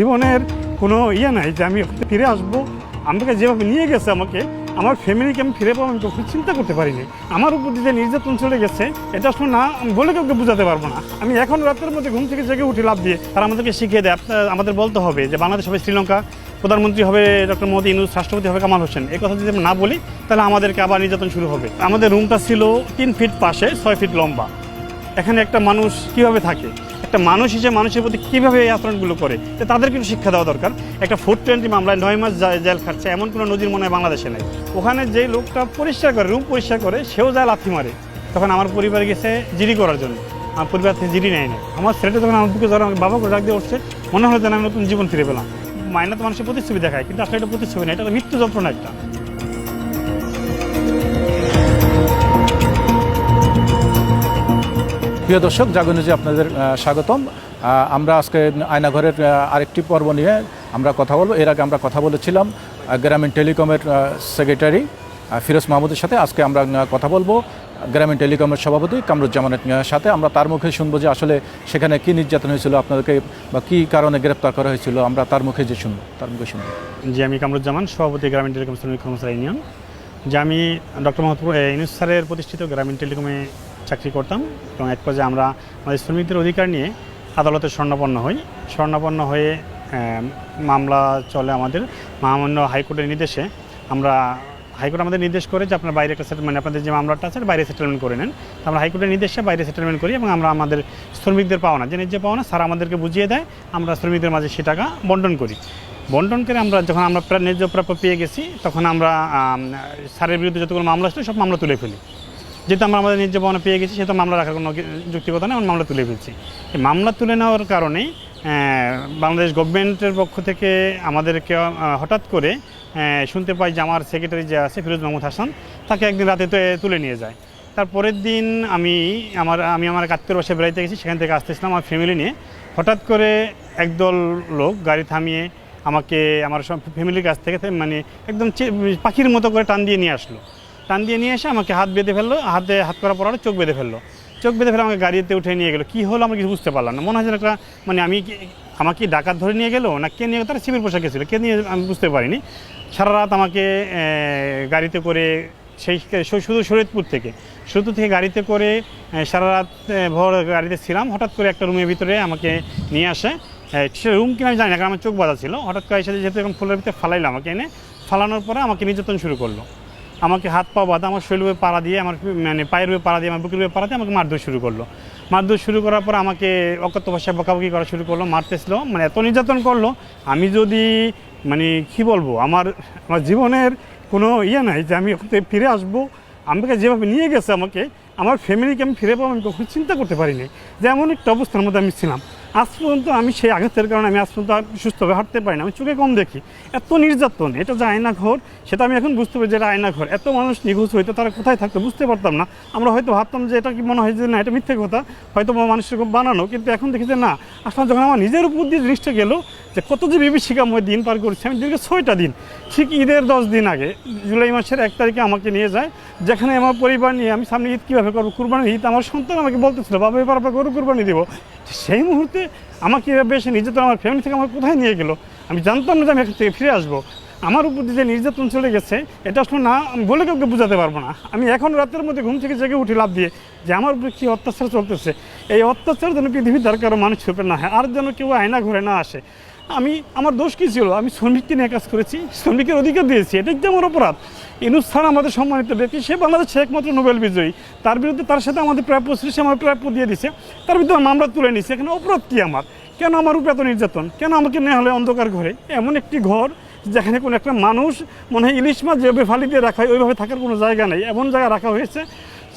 জীবনের কোনো ইয়ে নাই যে আমি ফিরে আসব। আমাকে যেভাবে নিয়ে গেছে আমাকে, আমার ফ্যামিলিকে আমি ফিরে পাবো আমি কখনো চিন্তা করতে পারিনি। আমার উপর যে নির্যাতন চলে গেছে, এটা আসলে না, আমি বলে কাউকে বোঝাতে পারব না। আমি এখন রাতের মধ্যে ঘুম থেকে জেগে উঠে লাভ দিয়ে তারা আমাদেরকে শিখিয়ে দেয়। আপনার, আমাদের বলতে হবে যে বাংলাদেশ হবে শ্রীলঙ্কা, প্রধানমন্ত্রী হবে ডক্টর মোদী, ইনুস, রাষ্ট্রপতি হবে কামাল হোসেন। এই কথা যদি আমরা না বলি, তাহলে আমাদেরকে আবার নির্যাতন শুরু হবে। আমাদের রুমটা ছিল তিন ফিট পাশে, ছয় ফিট লম্বা। এখানে একটা মানুষ কীভাবে থাকে? একটা মানুষ হিসেবে মানুষের প্রতি কীভাবে এই আচরণগুলো করে? তাদের কিছু শিক্ষা দেওয়া দরকার। একটা ফুড টোয়েন্টি মামলায় নয় মাস জেল খাটছে, এমন কোনো নদীর মনে হয় বাংলাদেশে নেই। ওখানে যেই লোকটা পরিষ্কার করে, রুম পরিষ্কার করে, সেও যায় লাথি মারে। তখন আমার পরিবার গেছে জিডি করার জন্য। আমার পরিবার থেকে জিডি নেয় না আমার ছেলেটা তখন আমার বুকে ধরে আমাকে বাবা করে ডাক দিয়ে উঠছে, মনে হলো যেন আমি নতুন জীবন ফিরে পেলাম। মাইনা তো মানুষের প্রতিচ্ছবি দেখায়, কিন্তু আসলে এটা প্রতিচ্ছবি না, এটা মৃত্যু যন্ত্রণা একটা। প্রিয় দর্শক জাগনুজি আপনাদের স্বাগতম। আমরা আজকে আয়নাঘরের আরেকটি পর্ব নিয়ে আমরা কথা বলব। এর আগে আমরা কথা বলেছিলাম গ্রামীণ টেলিকমের সেক্রেটারি ফিরোজ মাহমুদের সাথে। আজকে আমরা কথা বলব গ্রামীণ টেলিকমের সভাপতি কামরুজ্জামানের সাথে। আমরা তার মুখে শুনব যে আসলে সেখানে কি নির্যাতন হয়েছিল আপনাদেরকে বা কী কারণে গ্রেপ্তার করা হয়েছিল। আমরা তার মুখে যে শুনব, তার মুখে শুনব। যে আমি কামরুজ্জামান, সভাপতি গ্রামীণ টেলিকম শ্রমিক কর্মচারী ইউনিয়ন। যে আমি ডক্টর মোহাম্মদ ইউনুস স্যারের প্রতিষ্ঠিত গ্রামীণ টেলিকমে চাকরি করতাম এবং এক পর্যায়ে আমরা আমাদের শ্রমিকদের অধিকার নিয়ে আদালতে স্বর্ণাপন্ন হই। স্বর্ণাপন্ন হয়ে মামলা চলে আমাদের। মহামান্য হাইকোর্টের নির্দেশে আমরা, হাইকোর্ট আমাদের নির্দেশ করে যে আপনার বাইরে একটা সেটেলমেন্ট আপনাদের যে মামলাটা আছে, বাইরে সেটেলমেন্ট করে নেন। আমরা হাইকোর্টের নির্দেশে বাইরে সেটেলমেন্ট করি এবং আমরা আমাদের শ্রমিকদের পাওনা, যে ন্যায্য পাওনা, স্যার আমাদেরকে বুঝিয়ে দেয়। আমরা শ্রমিকদের মাঝে সে টাকা বন্টন করি। বন্টন করে আমরা যখন আমরা প্রায় ন্যায্য প্রাপ্য পেয়ে গেছি তখন আমরা আম, স্যারের বিরুদ্ধে যতগুলো মামলা ছিল সব মামলা তুলে ফেলি। যেহেতু আমরা আমাদের ন্যায্য পাওনা পেয়ে গেছি সেহেতু মামলা রাখার কোনো যুক্তিগত নেই মামলা তুলে ফেলছি। মামলা তুলে নেওয়ার কারণেই আহ, বাংলাদেশ গভর্নমেন্টের পক্ষ থেকে আমাদেরকে হঠাৎ করে শুনতে পাই যে আমার সেক্রেটারি যে আছে ফিরোজ মাহমুদ হাসান তাকে একদিন রাতে তুলে নিয়ে যায়। তারপরের দিন আমি আমার আমি আমার কাত্তের বাসায় বেড়াইতে গেছি সেখান থেকে আসতেছিলাম আমার ফ্যামিলি নিয়ে। হঠাৎ করে একদল লোক গাড়ি থামিয়ে আমাকে, আমার সব ফ্যামিলির কাছ থেকে মানে একদম পাখির মতো করে টান দিয়ে নিয়ে আসলো। টান দিয়ে নিয়ে এসে আমাকে হাত বেঁধে ফেলল, হাতে, হাত করা পড়ার চোখ বেঁধে ফেলল। চোখ বেঁধে ফেলে আমাকে গাড়িতে উঠে নিয়ে গেলো। কী হলো আমরা কিছু বুঝতে পারলাম না। মনে হয় একটা মানে আমি আমাকে ডাকাত ধরে নিয়ে গেলো না কে নিয়ে তারা সিভিল পোশাকে ছিল। কে নিয়ে, আমি বুঝতে পারিনি। সারা রাত আমাকে গাড়িতে করে সেই শুধু শরীয়তপুর থেকে শরীয়তপুর থেকে গাড়িতে করে সারা রাত ভোর গাড়িতে ছিলাম। হঠাৎ করে একটা রুমের ভিতরে আমাকে নিয়ে আসে। আহ, সে রুম কিনা আমি জানি না কারণ আমার চোখ বাঁধা ছিল। হঠাৎ করে এসে যেহেতু এরকম ফুলের ভিতরে ফালাইলো আমাকে এনে ফালানোর পরে আমাকে নির্যাতন শুরু করল। আমাকে হাত পা বাঁধা আমার শরীরে পাড়া দিয়ে আমার মানে পায়ের উপরে পাড়া দিয়ে আমার বুকের উপরে পাড়া দিয়ে আমাকে মারধর শুরু করল। মারধর শুরু করার পর আমাকে অকথ্য ভাষায় বকাবকি করা শুরু করল মারতেছিল মানে এত নির্যাতন করল আমি যদি মানে কি বলব আমার আমার জীবনের কোনো ইয়ে নাই যে আমি ফিরে আসব আমাকে যেভাবে নিয়ে গেছে আমাকে আমার ফ্যামিলিকে আমি ফিরে পাবো আমি কখনো চিন্তা করতে পারিনি। যে এমন একটা অবস্থার মধ্যে আমি ছিলাম। আজ পর্যন্ত আমি সেই আঘাতের কারণে আমি আজ পর্যন্ত সুস্থভাবে হাঁটতে পারি না। আমি চোখে কম দেখি। এত নির্যাতন, এটা যে আয়না ঘর সেটা আমি এখন বুঝতে পারি যে এটা আয়না ঘর এত মানুষ নিখোঁজ হইতো তারা কোথায় থাকতো বুঝতে পারতাম না। আমরা হয়তো ভাবতাম যে এটা কি মনে হয় যে না, এটা মিথ্যে কথা। হয়তো মানুষের বানানো, কিন্তু এখন দেখি যে না। আসলে যখন আমার নিজের উপর দিয়ে জিনিসটা গেল, যে কত যে বিভীষিকাময় দিন পার করছি, আমি দীর্ঘ ছয়টা দিন, ঠিক ঈদের দশ দিন আগে, জুলাই মাসের এক তারিখে আমাকে নিয়ে যায়, যেখানে আমার পরিবার নিয়ে আমি সামনে ঈদ কীভাবে করব কুরবানি ঈদ, আমার সন্তান আমাকে বলতেছিল, বাবা, এবার আপনার গরু কুরবানি দিব। সেই মুহূর্তে আমাকে এভাবে এসে নির্যাতন আমার ফ্যামিলি থেকে আমার কোথায় নিয়ে গেলো? আমি জানতাম না যে আমি এখান থেকে ফিরে আসব। আমার উপর যে নির্যাতন চলে গেছে, এটা আসলে না, আমি বলে কাউকে বোঝাতে পারব না। আমি এখন রাতের মধ্যে ঘুম থেকে জেগে উঠি লাভ দিয়ে যে আমার উপরে কী অত্যাচার চলতেছে? এই অত্যাচার যেন পৃথিবীর দরকার মানুষ ছুপে না হয়, আর যেন কেউ আয়না ঘুরে না আসে। আমি, আমার দোষ কী ছিল? আমি শ্রমিককে নিয়ে কাজ করেছি, শ্রমিকের অধিকার দিয়েছি এটা কি আমার অপরাধ। ইনুস আমাদের সম্মানিত ব্যক্তি, সে বাংলাদেশের একমাত্র নোবেল বিজয়ী। তার বিরুদ্ধে তার সাথে আমাদের প্রাপ্য ছিল, সে আমার প্রাপ্য দিয়ে দিছে। তার বিরুদ্ধে মামলা তুলে নিছে। এখানে অপরাধ কী আমার? কেন আমার উপরে এত নির্যাতন? কেন আমাকে নেওয়া হলে অন্ধকার ঘরে? এমন একটি ঘর যেখানে কোনো একটা মানুষ, মনে হয় ইলিশ মাছ যেভাবে ফালি দিয়ে রাখা হয়, ওইভাবে থাকার কোনো জায়গা নেই। এমন জায়গা রাখা হয়েছে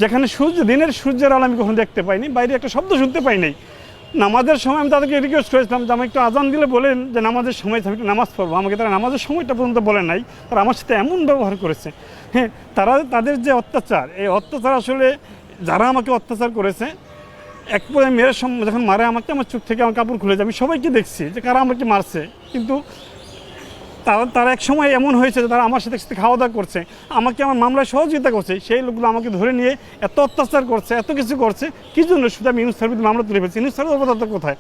যেখানে সূর্য, দিনের সূর্যের আলো আমি কখনো দেখতে পাইনি, বাইরে একটা শব্দ শুনতে পাই নাই। নামাজের সময় আমি তাদেরকে রিকোয়েস্ট করেছিলাম যে আমি একটু আজান দিলে বলেন যে নামাজের সময় আমি একটু নামাজ পড়ব। আমাকে তারা নামাজের সময়টা পর্যন্ত বলে নাই। তারা আমার সাথে এমন ব্যবহার করেছে। হ্যাঁ তারা তাদের যে অত্যাচার, এই অত্যাচার আসলে যারা আমাকে অত্যাচার করেছে, এক পরে মেয়ের যখন মারে আমাকে, আমার চোখ থেকে আমার কাপড় খুলে যায়। আমি সবাইকে দেখছি যে কারা আমাকে মারছে। কিন্তু তারা তারা এক সময় এমন হয়েছে যে তারা আমার সাথে সাথে খাওয়া দাওয়া করছে। আমাকে আমার মামলায় সহযোগিতা করছে। সেই লোকগুলো আমাকে ধরে নিয়ে এত অত্যাচার করছে, এত কিছু করছে। কি জন্য? শুধু আমি ইউনুস সার্ভিস মামলা তুলে ফেলছি। ইউনুস সার্ভিস কোথায়?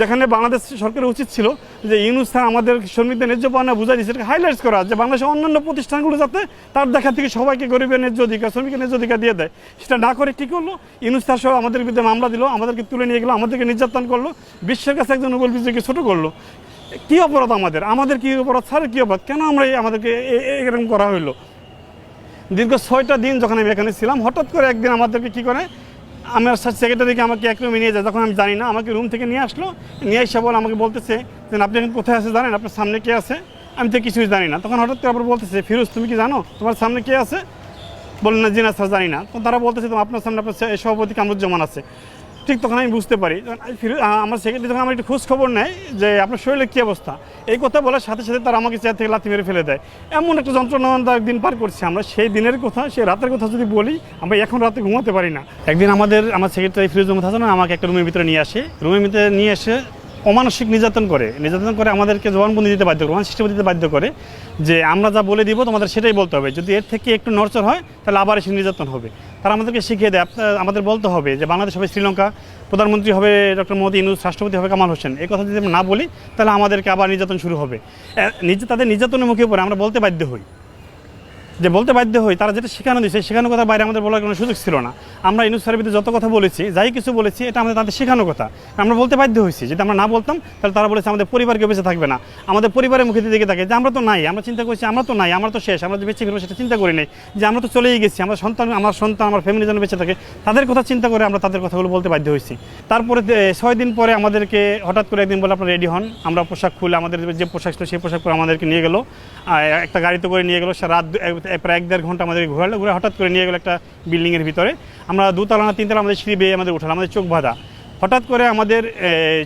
যেখানে বাংলাদেশ সরকারের উচিত ছিল যে ইউনুস স্যার আমাদের শ্রমিকদের ন্যায্য পাওনা বুঝাই দিয়েছে এটাকে হাইলাইটস করা। যে বাংলাদেশের অন্যান্য প্রতিষ্ঠানগুলো যাতে তার দেখা থেকে সবাইকে গরিবের ন্যায্য অধিকার, শ্রমিকের ন্যায্য অধিকার দিয়ে দেয়। সেটা না করে কী করল? ইউনুস স্যার সহ আমাদের বিরুদ্ধে মামলা দিল, আমাদেরকে তুলে নিয়ে গেলো, আমাদেরকে নির্যাতন করল, বিশ্বের কাছে একজন নোবেল বিজয়ীকে ছোটো করল। কী অপরাধ আমাদের? আমাদের কী অপরাধ স্যারের কী অপরাধ? কেন আমরা আমাদেরকে এরকম করা হলো দীর্ঘ ছয়টা দিন যখন আমি এখানে ছিলাম, হঠাৎ করে একদিন আমাদেরকে কী করে আমার সেক্রেটারিকে আমাকে এক রুমে নিয়ে যায়। যখন আমি জানি না, আমাকে রুম থেকে নিয়ে আসলো, নিয়ে এসে বলে আমাকে বলতেছে যে, আপনি এখন কোথায় আছে জানেন? আপনার সামনে কে আছে? আমি তো কিছুই জানি না। তখন হঠাৎ করে আবার বলতেছে, ফিরোজ, তুমি কি জানো? তোমার সামনে কে আছে? বললেন, না, জি না, স্যার, জানি না। তখন তারা বলতেছে, তোমার আপনার সামনে আপনার সভাপতি কামরুজ্জামান আছে। ঠিক তখন আমি বুঝতে পারি। আমার সেক্রেটারি তখন আমার একটু খোঁজ খবর নেয় যে আপনার শরীরে কী অবস্থা। এই কথা বলার সাথে সাথে তারা আমাকে চেয়ার থেকে লাথি মেরে ফেলে দেয়। এমন একটা যন্ত্রণাদায়ক একদিন পার করছি আমরা। সেই দিনের কথা, সেই রাতের কথা যদি বলি, আমরা এখন রাতে ঘুমাতে পারি না। একদিন আমাদের, আমার সেক্রেটারি ফিরোজ থাকে হাসান আমাকে একটা রুমের ভিতরে নিয়ে আসে। রুমের ভিতরে নিয়ে এসে অমানসিক নির্যাতন করে। নির্যাতন করে আমাদেরকে জবানবন্দি দিতে বাধ্য করে সিস্টেম দিতে বাধ্য করে যে আমরা যা বলে দিব তোমাদের সেটাই বলতে হবে। যদি এর থেকে একটু নড়চড় হয়, তাহলে আবার এসে নির্যাতন হবে। তারা আমাদেরকে শিখিয়ে দেয় আমাদের বলতে হবে যে বাংলাদেশ হবে শ্রীলঙ্কা, প্রধানমন্ত্রী হবে ডক্টর মোদী, ইনুস, রাষ্ট্রপতি হবে কামাল হোসেন। এই কথা যদি আমরা না বলি, তাহলে আমাদেরকে আবার নির্যাতন শুরু হবে। নিজে তাদের নির্যাতনের মুখে পড়ে আমরা বলতে বাধ্য হই। যে বলতে বাধ্য হই, তারা যেটা শেখানো দিয়েছে শেখানো কথা বাইরে আমাদের বলার কোনো সুযোগ ছিল না। আমরা ইনুস সার্ভিতে যত কথা বলেছি, যাই কিছু বলেছি, এটা আমাদের তাদের শেখানো কথা। আমরা বলতে বাধ্য হয়েছি, যদি আমরা না বলতাম, তাহলে তারা বলেছে আমাদের পরিবার কেউ বেঁচে থাকবে না। আমাদের পরিবারের মুখে দিকে থাকে যে আমরা তো নাই, আমরা চিন্তা করছি আমরা তো নাই, আমরা তো শেষ, আমরা যে বেঁচে ফিরবো সেটা চিন্তা করি নাই, যে আমরা তো চলেই গেছি, আমার সন্তান আমার সন্তান, আমার ফ্যামিলি যেন বেঁচে থাকে, তাদের কথা চিন্তা করে আমরা তাদের কথাগুলো বলতে বাধ্য হয়েছি। তারপরে ছয় দিন পরে আমাদেরকে হঠাৎ করে একদিন বলে আপনারা রেডি হন, আমরা পোশাক খুলে আমাদের যে পোশাক ছিল সেই পোশাক পরে আমাদেরকে নিয়ে গেলো একটা গাড়িতে করে নিয়ে গেলো, সে রাত প্রায় এক দেড় ঘণ্টা আমাদের ঘোরালো, ঘুরে হঠাৎ করে নিয়ে গেলো একটা বিল্ডিংয়ের ভিতরে। আমরা দুতলা না তিনতলা আমাদের সিঁড়ি বেয়ে আমাদের উঠালো, আমাদের চোখ বাঁধা। হঠাৎ করে আমাদের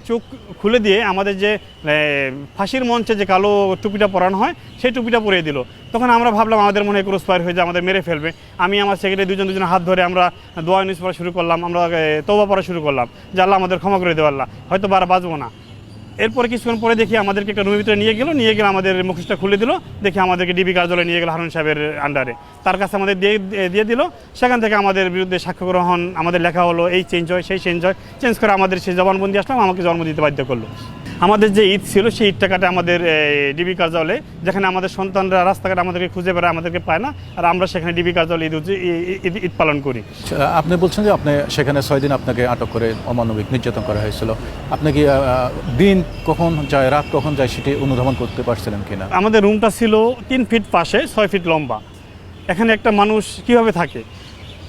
চোখ খুলে দিয়ে আমাদের যে ফাঁসির মঞ্চে যে কালো টুপিটা পরানো হয়, সেই টুপিটা পরিয়ে দিল। তখন আমরা ভাবলাম আমাদের মনে হয় ফায়ার হয়ে যায়, আমাদের মেরে ফেলবে। আমি আমার সেক্রেটারি দুজন দুজন হাত ধরে আমরা দোয়া নিউজ পড়া শুরু করলাম, আমরা তৌবা পড়া শুরু করলাম। যে আল্লাহ আমাদের ক্ষমা করে দেওয়া আল্লাহ হয়তো বার বাঁচবো না। এরপরে কিছুক্ষণ পরে দেখি আমাদেরকে একটা রুমের ভিতরে নিয়ে গেলো নিয়ে গেলে আমাদের মুখোশটা খুলে দিল দেখি আমাদেরকে ডিবি কার্যালয়ে নিয়ে গেল হারুন সাহেবের আন্ডারে তার কাছে আমাদের দিয়ে দিয়ে দিল সেখান থেকে আমাদের বিরুদ্ধে সাক্ষ্য গ্রহণ আমাদের লেখা হলো এই চেঞ্জ হয় সেই চেঞ্জ হয়। চেঞ্জ করে আমাদের সেই জবানবন্দি আসলাম আমাকে জন্ম দিতে বাধ্য করল। আমাদের যে ঈদ ছিল সেই ঈদটা কাটে আমাদের ডিবি কার্যালয়ে যেখানে আমাদের সন্তানরা রাস্তাঘাটে আমাদেরকে খুঁজে বেড়ায় আমাদেরকে পায় না আর আমরা সেখানে ডিবি কার্যালয়ে ঈদ ঈদ ঈদ পালন করি। আচ্ছা, আপনি বলছেন যে আপনি সেখানে ছয় দিন আপনাকে আটক করে অমানবিক নির্যাতন করা হয়েছিল। আপনি কি দিন কখন যায়, রাত কখন যায় সেটি অনুধাবন করতে পারছিলেন কিনা? আমাদের রুমটা ছিল তিন ফিট পাশে, ছয় ফিট লম্বা। এখানে একটা মানুষ কীভাবে থাকে?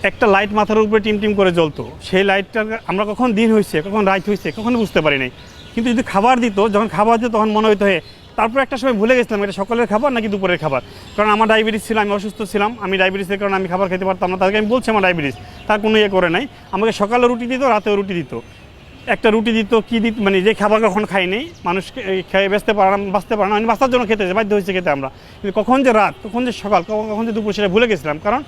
একটা লাইট মাথার উপরে টিম টিম করে জ্বলতো। সেই লাইটটা আমরা কখন দিন হয়েছে কখন রাত হয়েছে কখনো বুঝতে পারি নাই। কিন্তু যদি খাবার দিত, যখন খাবার দিত, তখন মনে হইতো, হে, তারপর একটা সময় ভুলে গেছিলাম, এটা সকালের খাবার নাকি দুপুরের খাবার? কারণ আমার ডায়াবেটিস ছিল, আমি অসুস্থ ছিলাম, আমি ডায়াবেটিসের কারণে আমি খাবার খেতে পারতাম না, তাদেরকে আমি বলছি আমার ডায়াবেটিস, তার কোনো ইয়ে করে নাই। আমাকে সকালে রুটি দিত, রাতেও রুটি দিত। একটা রুটি দিত, কি দিত মানে যে খাবার কখন খাই নেই মানুষ খেয়ে বেঁচতে পারে না বাঁচতে পারে না, বাঁচার জন্য খেতে বাধ্য হয়েছে খেতে আমরা। কিন্তু কখন যে রাত, কখন যে সকাল, কখন যে দুপুর, সেটা ভুলে গেছিলাম, কারণ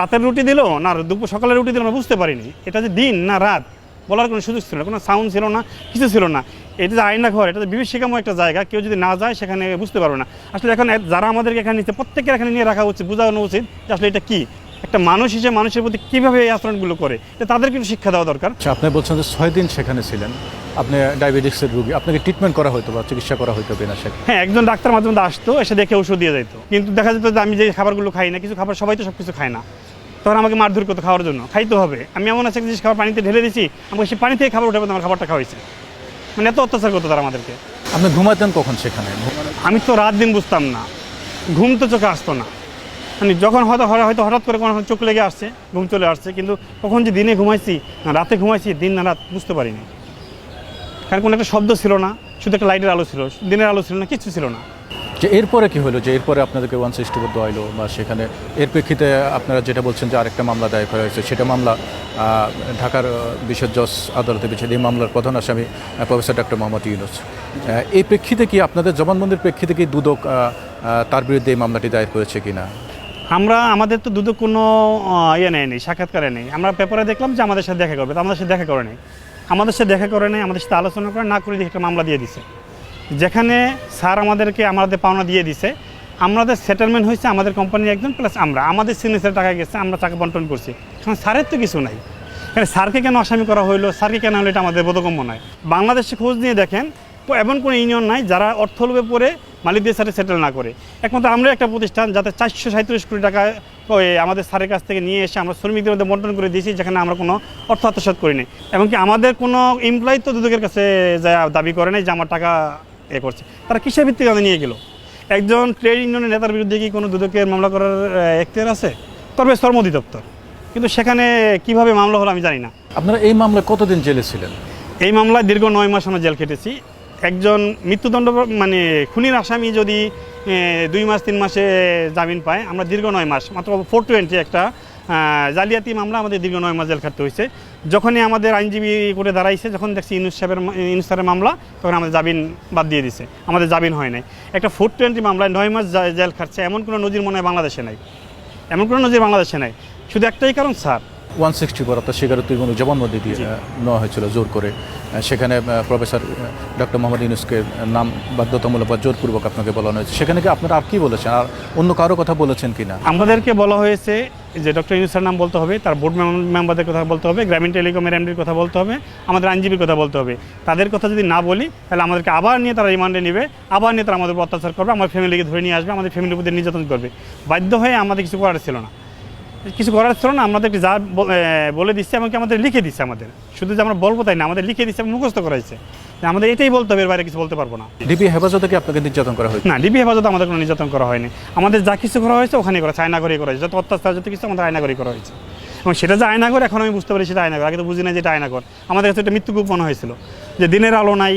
রাতের রুটি দিল, না, দুপুর সকালের রুটি দিল, আমরা বুঝতে পারিনি। এটা যে দিন না রাত, বলার কোনো সুযোগ ছিল না, কোনো সাউন্ড ছিল না, কিছু ছিল না। এটা যে আয়না ঘর, এটা বিভীষিকাময় একটা জায়গা, কেউ যদি না যায়, সেখানে বুঝতে পারবে না। আসলে এখন যারা আমাদেরকে এখানে নিচ্ছে, প্রত্যেকের এখানে নিয়ে রাখা উচিত, বোঝানো উচিত যে আসলে এটা কি। একটা মানুষ হিসেবে মানুষের প্রতি কীভাবে এই আচরণগুলো করে এটা তাদের কিন্তু শিক্ষা দেওয়া দরকার। আচ্ছা আপনি বলছেন যে ছয় দিন সেখানে ছিলেন। আপনি ডায়াবেটিক্সের রোগী আপনাকে ট্রিটমেন্ট করা হতো বা চিকিৎসা করা হতো কিনা সেখানে হ্যাঁ একজন ডাক্তার মাঝে মধ্যে আসতো এসে দেখে ওষুধ দিয়ে যেত কিন্তু দেখা যেত যে আমি যে খাবারগুলো খাই না কিছু খাবার সবাই তো সব কিছু খায় না। তখন আমাকে মারধর করতো খাওয়ার জন্য। খাইতে হবে। আমি এমন আছে জিনিস খাবার পানিতে ঢেলে দিচ্ছি আমাকে সেই পানি থেকে খাবার উঠে আমার খাবারটা খাওয়াইছে। মানে এত অত্যাচার করতো তারা আমাদেরকে। আপনি ঘুমাতেন কখন সেখানে? আমি তো রাত দিন বুঝতাম না। ঘুম তো চোখে আসতো না। মানে যখন হয়তো হয়তো হঠাৎ করে কোনো চোখ লেগে আসছে, ঘুম চলে আসছে, কিন্তু কখন যে দিনে ঘুমাইছি, না, রাতে ঘুমাইছি, দিন না রাত বুঝতে পারিনি। কারণ কোনো একটা শব্দ ছিল না, শুধু একটা লাইটের আলো ছিল, দিনের আলো ছিল না, কিছু ছিল না। যে এরপরে কি হলো? যে এরপরে আপনাদেরকে ওয়ান সিক্সটি ফোর দেওয়া বা সেখানে এর প্রেক্ষিতে আপনারা যেটা বলছেন যে আরেকটা মামলা দায়ের করা হয়েছে, সেটা মামলা ঢাকার বিশেষ জজ আদালতে বিচার এই মামলার প্রধান আসামি প্রফেসর ডক্টর মোহাম্মদ ইউনুস। এই প্রেক্ষিতে কি আপনাদের জবানবন্দির প্রেক্ষিতে কি দুদক তার বিরুদ্ধে এই মামলাটি দায়ের করেছে কিনা? আমরা, আমাদের তো দুদক কোনো ইয়ে নেয়নি সাক্ষাৎকারে নেই। আমরা পেপারে দেখলাম যে আমাদের সাথে দেখা করবে, তো আমাদের সাথে দেখা করে নেই। আমাদের সাথে দেখা করে নেই, আমাদের সাথে আলোচনা করে না করে একটা মামলা দিয়ে দিছে। যেখানে স্যার আমাদেরকে আমাদের পাওনা দিয়ে দিছে, আমাদের সেটেলমেন্ট হয়েছে আমাদের কোম্পানির একজন প্লাস আমরা। আমাদের সিগনেচার টাকা গেছে, আমরা টাকা বন্টন করছি। এখন স্যারের তো কিছু নাই। এখানে স্যারকে কেন আসামি করা হইল, স্যারকে কেন হলো, এটা আমাদের বোধগম্য নয়। বাংলাদেশে খোঁজ নিয়ে দেখেন, এমন কোনো ইউনিয়ন নাই যারা অর্থ লোভে পড়ে মালিকদের সাথে সেটেল না করে। একমাত্র আমরা একটা প্রতিষ্ঠান যাতে চারশো সাঁত্রিশ কোটি টাকা আমাদের স্যারের কাছ থেকে নিয়ে এসে আমরা শ্রমিকদের মধ্যে বন্টন করে দিয়েছি যেখানে আমরা কোনো অর্থ আত্মসাৎ করিনি এমনকি আমাদের কোনো এমপ্লয়ি তো দুদকের কাছে যা দাবি করে নাই যে আমার টাকা এ করছে। তারা কিসের ভিত্তিতে আমাদের নিয়ে গেলো? একজন ট্রেড ইউনিয়নের নেতার বিরুদ্ধে কি কোনো দুদকের মামলা করার এখতিয়ার আছে? করবে শ্রম অধিদপ্তর। কিন্তু সেখানে কীভাবে মামলা হলো আমি জানি না। আপনারা এই মামলায় কতদিন জেলে ছিলেন? এই মামলায় দীর্ঘ নয় মাস আমরা জেল খেটেছি। একজন মৃত্যুদণ্ড মানে খুনির আসামি যদি দুই মাস তিন মাসে জামিন পায় আমরা দীর্ঘ নয় মাস মাত্র ফোর টোয়েন্টি একটা জালিয়াতি মামলা আমাদের দীর্ঘ নয় মাস জেল খাটতে হয়েছে যখনই আমাদের আইনজীবী করে দাঁড়াইছে যখন দেখছি ইউনুস সাহেবের ইউনুস স্যারের মামলা তখন আমাদের জামিন বাদ দিয়ে দিছে। আমাদের জামিন হয় নাই। একটা ফোর টোয়েন্টি মামলায় নয় মাস জেল খাটছে এমন কোনো নজির মনে হয় বাংলাদেশে নাই। এমন কোনো নজির বাংলাদেশে নাই। শুধু একটাই কারণ স্যার। ওয়ান সিক্সটি ফোর অর্থাৎ স্বীকারোক্তির জবানবন্দি দিয়ে নেওয়া হয়েছিল জোর করে। সেখানে প্রফেসর ডক্টর মোহাম্মদ ইউনুসকে নাম বাধ্যতামূলক বা জোরপূর্বক আপনাকে বলানো হয়েছে। সেখানে কি আপনারা আর কি বলেছেন? আর অন্য কারও কথা বলেছেন কি না আমাদেরকে বলা হয়েছে যে ডক্টর ইউনুসের নাম বলতে হবে, তার বোর্ড মেম্বারদের কথা বলতে হবে, গ্রামীণ টেলিকমের এমডির কথা বলতে হবে, আমাদের আইনজীবীর কথা বলতে হবে। তাদের কথা যদি না বলি, তাহলে আমাদেরকে আবার নিয়ে তারা রিমান্ডে নেবে, আবার নিয়ে তারা আমাদের অত্যাচার করবে, আমার ফ্যামিলিকে ধরে নিয়ে আসবে, আমাদের ফ্যামিলির উপর নির্যাতন করবে। বাধ্য হয়ে আমাদের কিছু করার ছিল না। কিছু করার ছিল না আমাদেরকে যা বলে দিচ্ছে এমনকি আমাদের লিখে দিচ্ছে আমাদের। শুধু যে আমরা বলব তাই না আমাদের লিখে দিচ্ছে এবং মুখস্থ করাইছে। যে আমাদের এটাই বলতে হবে এর বাইরে কিছু বলতে পারব না। ডিবি হেফাজতে কি আপনাকে নির্যাতন করা হয়েছে? না ডিবি হেফাজতে আমাদের কোনো নির্যাতন করা হয়নি। আমাদের যা কিছু করা হয়েছে ওখানে করা আয়না করে করা হয়েছে। যত অত্যাচার যত কিছু আমাদের আয়না করে করা হয়েছে। এবং সেটা যে আয়না করে এখন আমি বুঝতে পারি সেটা আয়না করে আগে তো বুঝি না যে এটা আয়না কর আমাদের কাছে একটা মৃত্যু মনে হয়েছিল। যে দিনের আলো নাই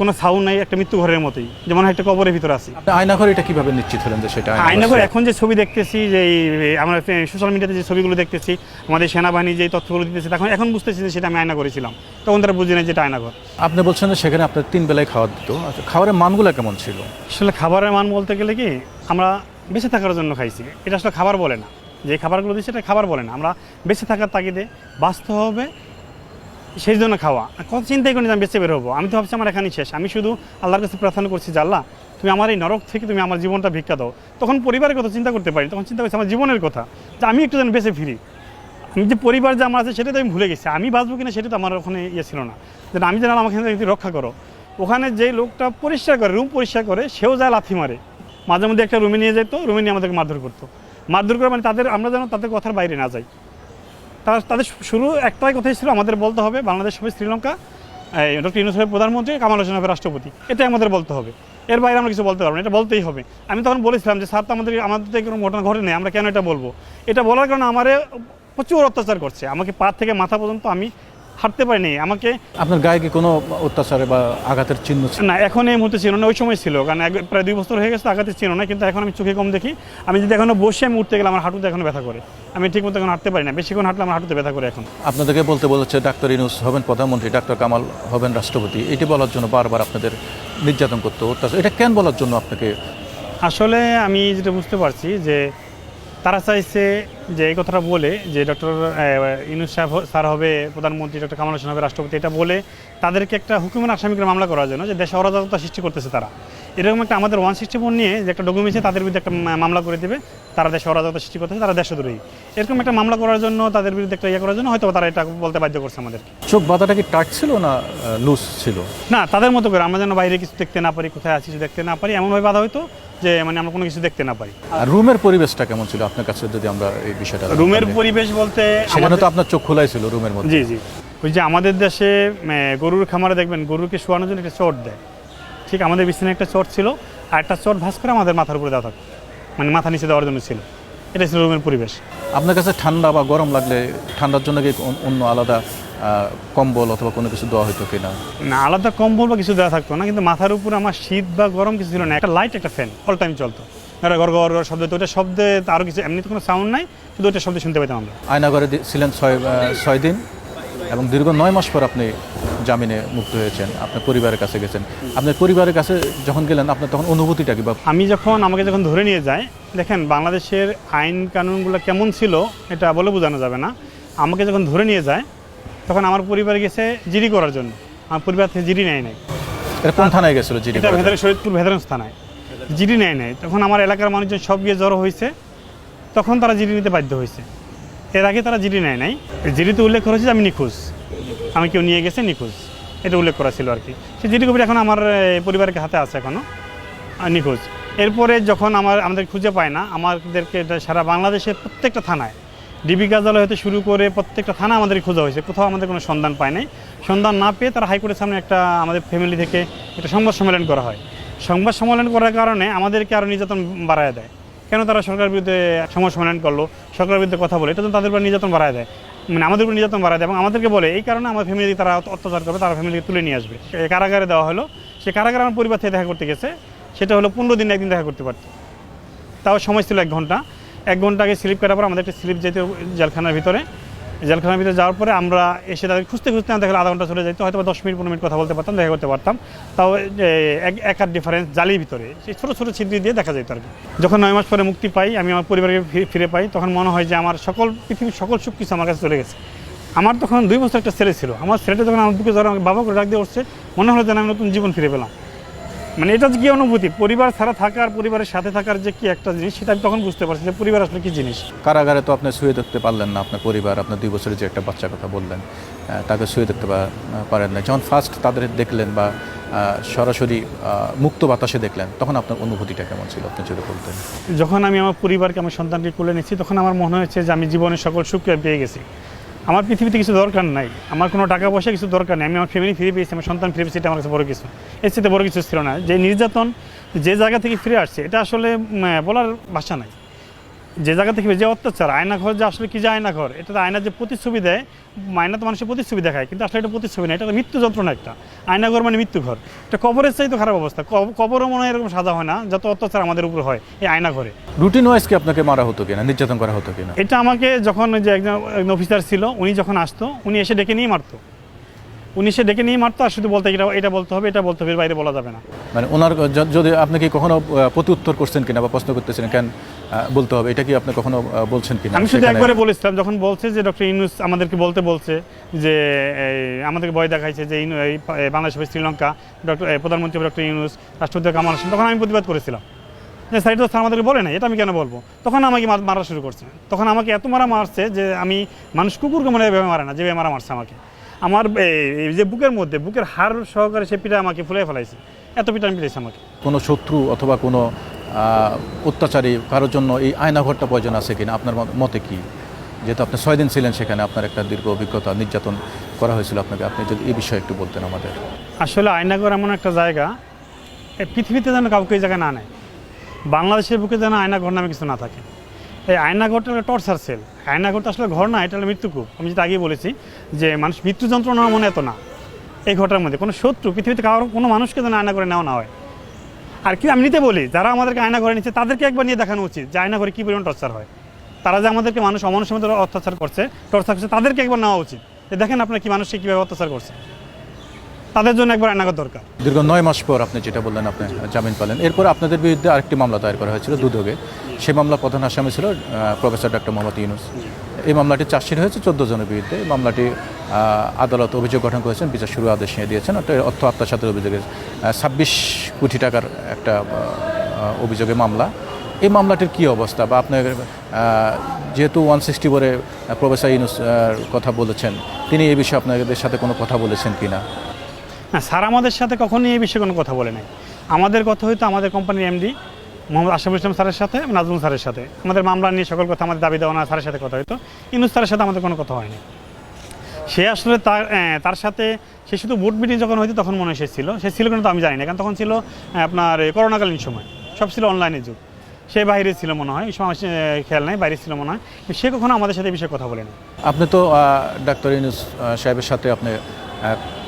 কোনো সাউন্ড নাই একটা মৃত্যু ঘরের মতোই। যেমন একটা কবরের ভিতরে আছি। আয়নাঘর এটা কীভাবে নিশ্চিত হলেন যে সেটা আয়নাঘর? এখন যে ছবি দেখতেছি যে আমরা সোশ্যাল মিডিয়াতে যে ছবিগুলো দেখতেছি আমাদের সেনাবাহিনী যে তথ্যগুলো দিতেছে তখন এখন বুঝতেছি যে সেটা আমি আয়না করেছিলাম। তখন তারা বুঝি না যেটা আয়নাঘর। আপনি বলছেন যে সেখানে আপনার তিন বেলায় খাওয়া দিত। আচ্ছা খাবারের মানগুলো কেমন ছিল? আসলে খাবারের মান বলতে গেলে কি আমরা বেঁচে থাকার জন্য খাইছি। এটা আসলে খাবার বলে না। যে খাবারগুলো দিচ্ছে এটা খাবার বলে না। আমরা বেঁচে থাকার তাগিদে বাঁচতে হবে সেই জন্য খাওয়া কত চিন্তাই করি আমি বেঁচে বের হব? আমি তো ভাবছি আমার এখানেই শেষ। আমি শুধু আল্লাহর কাছে প্রার্থনা করছি আল্লাহ, তুমি আমার এই নরক থেকে তুমি আমার জীবনটা ভিক্ষা দাও। তখন পরিবারের কথা চিন্তা করতে পারি তখন চিন্তা করছি আমার জীবনের কথা, যে আমি একটু যেন বেঁচে ফিরি। আমি যে পরিবার যে আমার আছে, সেটা তো আমি ভুলে গেছি। আমি বাঁচবো কিনা সেটা তো আমার ওখানে ইয়ে ছিল না। যেন আমি যেন আমাকে রক্ষা করো। ওখানে যে লোকটা পরিষ্কার করে, রুম পরিষ্কার করে, সেও যায় লাথি মারে। মাঝে মধ্যে একটা রুমে নিয়ে যেত, রুমে নিয়ে আমাদেরকে মারধর করতো। মারধর করে মানে তাদের, আমরা যেন তাদের কথার বাইরে না যাই। তারা তাদের শুরু একটাই কথাই ছিল, আমাদের বলতে হবে, বাংলাদেশ হবে শ্রীলঙ্কা। ডক্টর ইউনুস হবে প্রধানমন্ত্রী, কামাল হোসেন হবে রাষ্ট্রপতি। এটাই আমাদের বলতে হবে। এর বাইরে আমরা কিছু বলতে পারব না, এটা বলতেই হবে। আমি তখন বলেছিলাম যে, স্যার, তো আমাদের আমাদের কোনো ঘটনা ঘটে নেই, আমরা কেন এটা বলব? এটা বলার কারণে আমার প্রচুর অত্যাচার করছে। আমাকে পা থেকে মাথা পর্যন্ত আমি হাঁটতে পারিনি। আমাকে আপনার গায়ে কি কোনো অত্যাচারে বা আঘাতের চিহ্ন ছিল? না এখন এই মুহূর্তে ছিল না ওই সময় ছিল। কারণ প্রায় দুই বছর হয়ে গেছে আঘাতের চিহ্ন না কিন্তু এখন আমি চোখে কম দেখি। আমি যদি এখনও বসে আমি উঠতে গেলে আমার হাঁটুতে এখনও ব্যথা করে। আমি ঠিক মতো এখন হাঁটতে পারি না। বেশিক্ষণ হাঁটলে আমার হাঁটুতে ব্যথা করে এখন। আপনাদেরকে বলতে বলেছে ডাক্তার ইনুস হবেন প্রধানমন্ত্রী ডাক্তার কামাল হবেন রাষ্ট্রপতি। এটি বলার জন্য বারবার আপনাদের নির্যাতন করতো অত্যাচার। এটা কেন বলার জন্য আপনাকে আসলে আমি যেটা বুঝতে পারছি যে তারা চাইছে যে এই কথাটা বলে যে ডক্টর ইনুস সাহেব স্যার হবে, প্রধানমন্ত্রী ডক্টর কামাল হোসেন হবে রাষ্ট্রপতি, এটা বলে তাদেরকে একটা হুকুমের আসামিকে মামলা করার জন্য যে দেশে অরাজকতা সৃষ্টি করতেছে তারা। এরকম একটা আমাদের ওয়ান সিক্সটি ফোর নিয়ে যে একটা ডকুমেন্টে তাদের বিরুদ্ধে একটা মামলা করে দেবে। তারা দেশে অরাজকতা সৃষ্টি করতেছে তারা দেশদ্রোহী এরকম একটা মামলা করার জন্য তাদের বিরুদ্ধে একটা ইয়ে করার জন্য হয়তো তারা এটা বলতে বাধ্য করছে আমাদেরকে। চোখ বাঁধাটা কি টাইট ছিল না লুজ ছিল? না তাদের মতো করে আমরা যেন বাইরে কিছু দেখতে না পারি কোথায় আছি কিছু দেখতে না পারি এমনভাবে বাধা হইতো যে মানে আমরা কোনো কিছু দেখতে না পারি। আর রুমের পরিবেশটা কেমন ছিল আপনার কাছে যদি আমরা এই বিষয়টা রুমের পরিবেশ বলতে সেখানে আমাদের- তো আপনার চোখ খোলাই ছিল রুমের মধ্যে। জি জি। ওই যে আমাদের দেশে গরুর খামারে দেখবেন গরুকে শোয়ানোর জন্য একটা চট দেয়। ঠিক আমাদের বিছানায় একটা চট ছিল আর একটা চট ভাস করে আমাদের মাথার উপরে দেওয়া থাকতো মানে মাথা নিচে দেওয়ার জন্য ছিল। এটা ছিল রুমের পরিবেশ। আপনার কাছে ঠান্ডা বা গরম লাগলে ঠান্ডার জন্য কি অন্য আলাদা কম্বল অথবা কোনো কিছু দেওয়া হতো কিনা? না আলাদা কম্বল বা কিছু দেওয়া থাকতো না কিন্তু মাথার উপরে আমার শীত বা গরম কিছু ছিল না। একটা লাইট একটা ফ্যান অল টাইম চলতো। এটা গড় গড় গড় শব্দ তো ওটা শব্দে আরও কিছু এমনিতে কোনো সাউন্ড নাই শুধু ওটা শব্দ শুনতে পেতাম আমরা। আয়নাঘরে ছিলেন ছয় ছয় দিন এবং দীর্ঘ নয় মাস পর আপনি জামিনে মুক্ত হয়েছেন আপনার পরিবারের কাছে গেছেন। আপনার পরিবারের কাছে যখন গেলেন আপনার তখন অনুভূতিটা কি বা আমি যখন আমাকে যখন ধরে নিয়ে যায় দেখেন বাংলাদেশের আইন কানুনগুলো কেমন ছিল এটা বলে বোঝানো যাবে না। আমাকে যখন ধরে নিয়ে যায় তখন আমার পরিবার গেছে জিডি করার জন্য। আমার পরিবার থেকে জিডি নেয় নাই। এটা কোন থানায় গেছিল জিডি এটা? ভেতরে শরীরপুর ভেতরেন্স থানায়। জিডি নেয় নাই। তখন আমার এলাকার মানুষজন সব গিয়ে জড়ো হয়েছে। তখন তারা জিডি নিতে বাধ্য হয়েছে। এর আগে তারা জিডি নেয় নাই। জিডিতে উল্লেখ করেছে যে আমি নিখোঁজ। আমি কেউ নিয়ে গেছে নিখোঁজ। এটা উল্লেখ করা ছিল আর কি সেই জিডি কপিটা এখন আমার পরিবারের হাতে আছে এখনও নিখোঁজ। এরপরে যখন আমার, আমাদের খুঁজে পায় না, আমাদেরকে এটা সারা বাংলাদেশের প্রত্যেকটা থানায়, ডিবি কার্যালয় হতে শুরু করে প্রত্যেকটা থানা আমাদের খোঁজা হয়েছে। কোথাও আমাদের কোনো সন্ধান পায় নাই। সন্ধান না পেয়ে তারা হাইকোর্টের সামনে একটা আমাদের ফ্যামিলি থেকে একটা সংবাদ সম্মেলন করা হয়। সংবাদ সম্মেলন করার কারণে আমাদেরকে আরও নির্যাতন বাড়ায় দেয়। কেন তারা সরকারের বিরুদ্ধে সংবাদ সম্মেলন করল, সরকারের বিরুদ্ধে কথা বলে, এটা তো তাদের নির্যাতন বাড়ায় দেয়। মানে আমাদের উপর নির্যাতন দেয় এবং আমাদেরকে বলে, এই কারণে আমার ফ্যামিলি তারা অত্যাচার করবে, তারা ফ্যামিলিকে তুলে নিয়ে আসবে। কারাগারে দেওয়া হলো। সে কারাগারে আমার পরিবার থেকে দেখা করতে গেছে। সেটা হলো পনেরো দিন একদিন দেখা করতে পারত। তাও সময় ছিল এক ঘণ্টা। এক ঘণ্টা আগে স্লিপ কাটার পর আমাদের একটা স্লিপ যেতে জেলখানার ভিতরে। জেলখানার ভিতরে যাওয়ার পরে আমরা এসে তাদের খুঁজতে খুঁজতে আমাদের আধা ঘণ্টা চলে যেত হয়তো দশ মিনিট, পনেরো মিনিট কথা বলতে পারতাম, দেখা করতে পারতাম। তাও এক, একার ডিফারেন্স জালির ভিতরে। সেই ছোটো ছোটো ছিদ্রি দিয়ে দেখা যেত আর কি যখন নয় মাস পরে মুক্তি পাই, আমি আমার পরিবারকে ফিরে পাই, তখন মনে হয় যে আমার সকল, পৃথিবীর সকল সুখ কিছু আমার কাছে চলে গেছে। আমার তখন দুই বছর একটা ছেলে ছিল। আমার ছেলেটা যখন আমার বুকে ধরে আমাকে বাবা করে ডাক দিয়ে উঠছে, মনে হলো যেন আমি নতুন জীবন ফিরে পেলাম। মানে এটা যে কি অনুভূতি? পরিবার ছাড়া থাকার পরিবারের সাথে থাকার যে কি একটা জিনিস সেটা আমি তখন বুঝতে পারছি যে পরিবার আসলে কি জিনিস। কারাগারে তো আপনি শুয়ে দেখতে পারলেন না আপনার পরিবার আপনার দুই বছরের যে একটা বাচ্চার কথা বললেন তাকে শুয়ে দেখতে পারেন না যখন ফার্স্ট তাদের দেখলেন বা সরাসরি মুক্ত বাতাসে দেখলেন তখন আপনার অনুভূতিটা কেমন ছিল? আপনি যদি বলতেন। যখন আমি আমার পরিবারকে আমার সন্তানকে কোলে নিচ্ছি তখন আমার মনে হয়েছে যে আমি জীবনের সকল সুখ পেয়ে গেছি। আমার পৃথিবীতে কিছু দরকার নাই। আমার কোনো টাকা পয়সা কিছু দরকার নেই। আমি আমার ফ্যামিলি ফিরে পেয়েছি, আমার সন্তান ফিরে পেয়েছি, এটা আমার কাছে বড় কিছু। এর সাথে বড় কিছু ছিল না। যে নির্যাতন যে জায়গা থেকে ফিরে আসছে, এটা আসলে বলার ভাষা নাই। যে জায়গা থেকে যে অত্যাচার আয়না ঘর যে আসলে কি যে আয়না ঘর এটা তো আয়নার যে প্রতিচ্ছবি দেয় আয়না তো মানুষের প্রতিচ্ছবি দেখায় কিন্তু আসলে এটা প্রতিচ্ছবি না এটা তো মৃত্যু যন্ত্রণা একটা। আয়না ঘর মানে মৃত্যু ঘর। এটা কবরের চাই তো খারাপ অবস্থা। কব- কবরও মনে হয় এরকম সাজা হয় না যত অত্যাচার আমাদের উপর হয় এই আয়না ঘরে রুটিন ওয়াইজ কি আপনাকে মারা হতো কিনা নির্যাতন করা হতো কিনা? এটা আমাকে যখন যে একজন একজন অফিসার ছিল উনি যখন আসতো উনি এসে ডেকে নিয়ে মারতো। উনি এসে ডেকে নিয়ে মারতো আর শুধু বলতে এটা এটা বলতে হবে এটা বলতে হবে বাইরে বলা যাবে না। মানে ওনার যদি আপনি কি কখনো প্রতি উত্তর করছেন কিনা বা প্রশ্ন করতেছেন কেন বলতে হবে? এটা কি আপনি কখনো বলছেন কিনা আমি শুধু একবারে বলেছিলাম যখন বলছে যে ডক্টর ইউনুস আমাদেরকে বলতে বলছে যে আমাদেরকে ভয় দেখাইছে যে বাংলাদেশ হবে শ্রীলঙ্কা ডক্টর প্রধানমন্ত্রী ডক্টর ইউনুস রাষ্ট্রপতি কামাল তখন আমি প্রতিবাদ করেছিলাম। যে সাইড স্যার আমাদেরকে বলে না এটা আমি কেন বলব? তখন আমাকে মারা শুরু করছে। তখন আমাকে এত মারা মারছে যে আমি মানুষ কুকুরকে মনে হয় এভাবে মারে না যেভাবে মারা মারছে আমাকে। আমার এই- যে বুকের মধ্যে বুকের হাড় সহকারে সে পিঠা আমাকে ফুলে ফেলাইছে। এত পিঠা আমি পিটাইছে আমাকে। কোনো শত্রু অথবা কোনো অত্যাচারী কারোর জন্য এই আয়নাঘরটা প্রয়োজন আছে কিনা? আপনার মতে কি? যেহেতু আপনি ছয় দিন ছিলেন সেখানে আপনার একটা দীর্ঘ অভিজ্ঞতা নির্যাতন করা হয়েছিল আপনাকে। আপনি যদি এই বিষয়ে একটু বলতেন আমাদের। আসলে আয়নাঘর এমন একটা জায়গা পৃথিবীতে যেন কাউকে এই জায়গায় না নেয়। বাংলাদেশের বুকে যেন আয়নাঘর নামে কিছু না থাকে। এই আয়নাঘরটা একটা টর্চার সেল আয়নাঘরটা আসলে ঘর না, এটা হলো মৃত্যুকূপ। আমি যেটা আগেই বলেছি যে মানুষ মৃত্যু যন্ত্রণা মনে এত না। এই ঘরটার মধ্যে কোনো শত্রু পৃথিবীতে কারও, কোনো মানুষকে যেন আয়না করে নেওয়া না হয়। আর কি, আমি নিতে বলি, যারা আমাদেরকে আয়না ঘরে নিচ্ছে, তাদেরকে একবার নিয়ে দেখানো উচিত যে আয়না ঘরে কী পরিমাণ টর্চার হয়। তারা যে আমাদেরকে মানুষ অমানুষের মধ্যে অত্যাচার করছে টর্চার করছে, তাদেরকে একবার নেওয়া উচিত। দেখেন আপনার কি মানুষকে কীভাবে অত্যাচার করছে। তাদের জন্য একবার আয়নাঘর দরকার। দীর্ঘ নয় মাস পর আপনি যেটা বললেন, আপনি জামিন পালেন। এরপর আপনাদের বিরুদ্ধে আরেকটি মামলা দায়ের করা হয়েছিল দুদকে। সেই মামলা প্রধান আসামি ছিল প্রফেসর ডক্টর মোহাম্মদ ইউনুস। এই মামলাটি চার্জশিট হয়েছে, চোদ্দ জনের বিরুদ্ধে। এই মামলাটি আদালত অভিযোগ গঠন করেছেন, বিচার শুরু আদেশ নিয়ে দিয়েছেন। অর্থাৎ অর্থ আত্মসাতের অভিযোগে ছাব্বিশ কোটি টাকার একটা অভিযোগে মামলা। এই মামলাটির কি অবস্থা? বা আপনার যেহেতু ওয়ান সিক্সটি ফোরে প্রফেসর ইউনুস কথা বলেছেন, তিনি এই বিষয়ে আপনাদের সাথে কোনো কথা বলেছেন কিনা? না স্যার আমাদের সাথে কখনোই এই বিষয়ে কোনো কথা বলে নাই। আমাদের কথা হয়তো আমাদের কোম্পানির এমডি মোহাম্মদ আশরাফুল ইসলাম স্যারের সাথে নাজমুল স্যারের সাথে। আমাদের মামলা নিয়ে সকল কথা আমাদের দাবি দেওয়া না স্যারের সাথে কথা হয়তো। ইনুস স্যারের সাথে আমাদের কোনো কথা হয়নি। সে আসলে তার তার সাথে সে শুধু বোর্ড মিটিং যখন হয়তো তখন মনে হয় সে ছিল। সে ছিল কিন্তু আমি জানি না কারণ তখন ছিল আপনার করোনাকালীন সময়। সব ছিল অনলাইনে যুগ। সে বাইরে ছিল মনে হয় সময় খেয়াল নাই বাইরে ছিল মনে হয়। সে কখনো আমাদের সাথে এই বিষয়ে কথা বলেনি আপনি তো ডাক্তার ইউনুস আহ, সাহেবের সাথে আপনি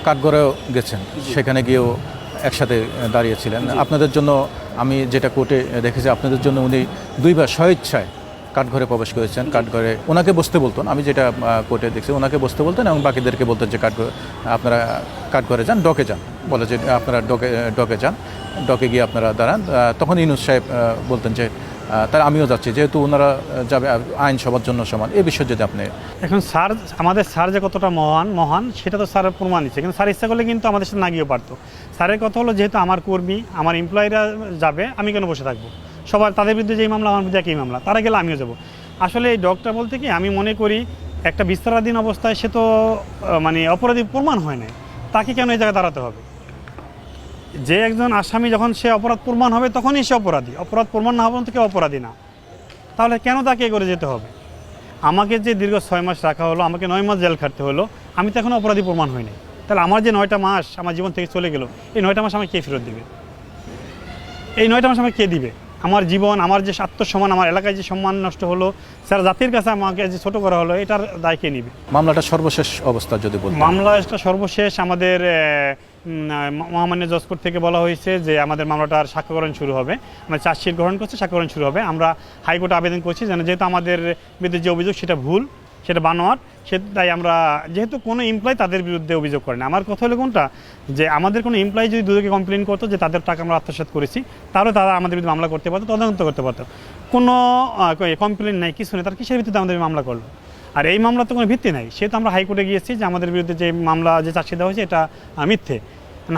কাঠগড়েও গেছেন। সেখানে গিয়েও একসাথে দাঁড়িয়েছিলেন। আপনাদের জন্য আমি যেটা কোর্টে দেখেছি আপনাদের জন্য উনি দুইবার স্বইচ্ছায় কাঠঘরে প্রবেশ করেছেন। কাঠঘরে ওনাকে বসতে বলতেন। আমি যেটা কোর্টে দেখছি ওনাকে বসতে বলতেন এবং বাকিদেরকে বলতেন যে কাঠঘরে আপনারা কাঠঘরে যান ডকে যান। বলে যে আপনারা ডকে ডকে যান। ডকে গিয়ে আপনারা দাঁড়ান। তখন ইউনুস সাহেব বলতেন যে তার আমিও যাচ্ছি, যেহেতু ওনারা যাবে আইন সবার জন্য সমান। এই বিষয়ে যদি আপনি এখন স্যার, আমাদের স্যার যে কতটা মহান মহান, সেটা তো স্যারের প্রমাণ দিচ্ছে। কিন্তু স্যার ইচ্ছা করলে কিন্তু আমাদের সাথে না গিয়েও পারতো। স্যারের কথা হলো, যেহেতু আমার কর্মী, আমার এমপ্লয়িরা যাবে, আমি কেন বসে থাকব? সবার, তাদের বিরুদ্ধে যেই মামলা, আমার বিরুদ্ধে একই মামলা। তারা গেলে আমিও যাব। আসলে এই ডগটা বলতে কি, আমি মনে করি, একটা বিস্তারাধীন অবস্থায় সে তো মানে অপরাধী প্রমাণ হয় না তাকে কেন এই জায়গায় দাঁড়াতে হবে? যে একজন আসামি যখন সে অপরাধ প্রমাণ হবে তখনই সে অপরাধী। অপরাধ প্রমাণ না হওয়া পর্যন্ত কেউ অপরাধী না। তাহলে কেন তাকে করে যেতে হবে? আমাকে যে দীর্ঘ ছয় মাস রাখা হলো আমাকে নয় মাস জেল খাটতে হলো আমি তো এখনও অপরাধী প্রমাণ হয়নি তাহলে আমার যে নয়টা মাস আমার জীবন থেকে চলে গেল এই নয়টা মাস আমাকে কে ফেরত দিবে? এই নয়টা মাস আমাকে কে দিবে? আমার জীবন আমার যে আত্মসম্মান আমার এলাকায় যে সম্মান নষ্ট হলো সারা জাতির কাছে আমাকে যে ছোট করা হলো এটার দায় কে নিবে? মামলাটা সর্বশেষ অবস্থা যদি বলতেন মামলাটা সর্বশেষ আমাদের মহামান্য জজ কোর্ট থেকে বলা হয়েছে যে আমাদের মামলাটার সাক্ষ্যকরণ শুরু হবে। আমরা চার্জশিট গ্রহণ করছি সাক্ষ্যকরণ শুরু হবে। আমরা হাইকোর্টে আবেদন করছি যেন যেহেতু আমাদের বিরুদ্ধে যে অভিযোগ, সেটা ভুল, সেটা বানোয়ার সে তাই আমরা যেহেতু কোনো এমপ্লয় তাদের বিরুদ্ধে অভিযোগ করে না। আমার কথা হলো কোনটা? যে আমাদের কোনো এমপ্লয় যদি দুদকে কমপ্লেন করতো যে তাদের টাকা আমরা আত্মসাৎ করেছি তাহলে তারা আমাদের বিরুদ্ধে মামলা করতে পারতো, তদন্ত করতে পারতো। কোনো কমপ্লেন নেই, কিছু নেই, তার কিসের ভিত্তিতে আমাদের মামলা করল? আর এই মামলা তো কোনো ভিত্তি নাই। সে তো আমরা হাইকোর্টে গিয়েছি যে আমাদের বিরুদ্ধে যে মামলা, যে চার্জশিট দেওয়া হয়েছে, এটা মিথ্যে।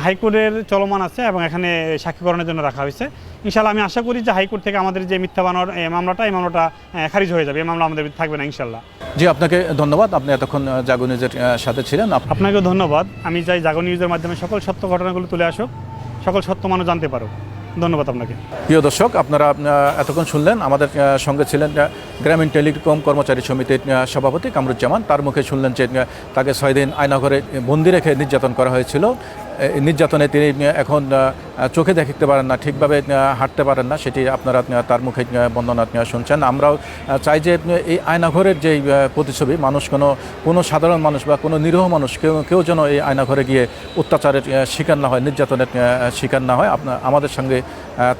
হাইকোর্টের চলমান আছে এবং এখানে সাক্ষীকরণের জন্য রাখা হয়েছে। ইনশাল্লাহ আমি আশা করি যে হাইকোর্ট থেকে আমাদের যে মিথ্যা বানোয়ার এই মামলাটা এই মামলাটা খারিজ হয়ে যাবে। এই মামলা আমাদের থাকবে না ইনশাল্লাহ জি আপনাকে ধন্যবাদ। আপনি এতক্ষণ জাগো নিউজের সাথে ছিলেন। আপনাকেও ধন্যবাদ। আমি চাই জাগো নিউজের মাধ্যমে সকল সত্য ঘটনাগুলো তুলে আসুক সকল সত্য মানুষ জানতে পারো ধন্যবাদ আপনাকে। প্রিয় দর্শক আপনারা এতক্ষণ শুনলেন। আমাদের সঙ্গে ছিলেন গ্রামীণ টেলিকম কর্মচারী সমিতির সভাপতি কামরুজ্জামান। তার মুখে শুনলেন যে তাকে ছয় দিন আয়নাঘরে বন্দি রেখে নির্যাতন করা হয়েছিল। নির্যাতনে তিনি এখন চোখে দেখতে পারেন না, ঠিকভাবে হাঁটতে পারেন না, সেটি আপনারা তার মুখে বর্ণনা শুনছেন। আমরাও চাই যে এই আয়নাঘরের যে প্রতিছবি মানুষ কোনো কোনো সাধারণ মানুষ বা কোনো নিরীহ মানুষ, কেউ কেউ যেন এই আয়নাঘরে গিয়ে অত্যাচারের শিকার না হয়, নির্যাতনের শিকার না হয় আমাদের সঙ্গে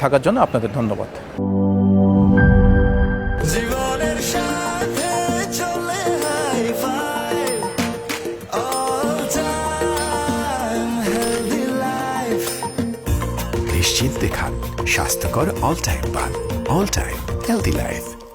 থাকার জন্য আপনাদের ধন্যবাদ। নিশ্চিন্তে খান স্বাস্থ্যকর অল টাইম পান অল টাইম হেলদি লাইফ